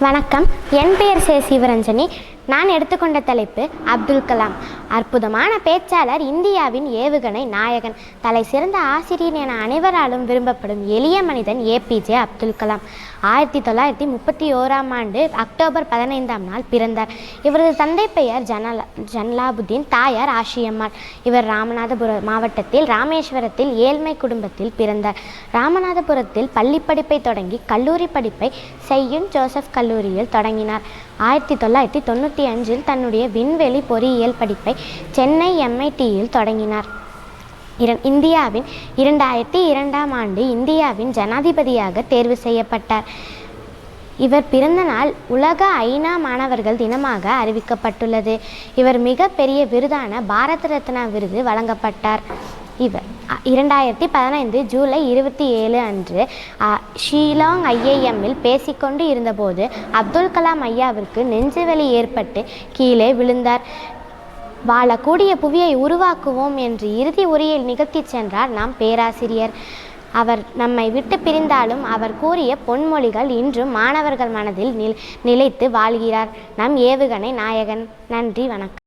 வணக்கம். என் பெயர் சே சிவரஞ்சனி. நான் எடுத்துக்கொண்ட தலைப்பு அப்துல் கலாம். அற்புதமான பேச்சாளர் இந்தியாவின் ஏவுகணை நாயகன். தலை சிறந்த ஆசிரியர் என அனைவராலும் விரும்பப்படும் எளிய மனிதன் ஏபிஜே அப்துல் கலாம். ஆயிரத்தி தொள்ளாயிரத்தி முப்பத்தி ஓராம் ஆண்டு அக்டோபர் பதினைந்தாம் நாள் பிறந்தார். இவரது தந்தை பெயர் ஜனலா ஜன்லாபுதீன் தாயார் ஆஷியம்மாள். இவர் ராமநாதபுரம் மாவட்டத்தில் ராமேஸ்வரத்தில் ஏழ்மை குடும்பத்தில் பிறந்தார். ராமநாதபுரத்தில் பள்ளி படிப்பை தொடங்கி கல்லூரி படிப்பை செய்யுன் ஜோசப் கல்லூரியில் தொடங்கினார். ஆயிரத்தி தொள்ளாயிரத்தி தொண்ணூற்றி தொண்ணூற்றி அஞ்சில் தன்னுடைய விண்வெளி பொறியியல் படிப்பை சென்னை எம்ஐடியில் தொடங்கினார். இர- இந்தியாவின் இரண்டாயிரத்தி இரண்டாம் ஆண்டு இந்தியாவின் ஜனாதிபதியாக தேர்வு செய்யப்பட்டார். இவர் பிறந்த நாள் உலக ஐநா மாணவர்கள் தினமாக அறிவிக்கப்பட்டுள்ளது. இவர் மிக பெரிய விருதான பாரத ரத்னா விருது வழங்கப்பட்டார். இவர் இரண்டாயிரத்தி பதினைந்து ஜூலை இருபத்தி ஏழு அன்று ஷீலாங் ஐஏஎம்மில் பேசிக்கொண்டு இருந்தபோது அப்துல் கலாம் ஐயாவிற்கு நெஞ்சுவலி ஏற்பட்டு கீழே விழுந்தார். வாழக்கூடிய புவியை உருவாக்குவோம் என்று இறுதி உரையில் நிகழ்த்திச் சென்றார் நாம் பேராசிரியர். அவர் நம்மை விட்டு பிரிந்தாலும் அவர் கூறிய பொன்மொழிகள் இன்றும் மாணவர்கள் மனதில் நில் நிலைத்து வாழ்கிறார். நம் ஏவுகணை நாயகன். நன்றி வணக்கம்.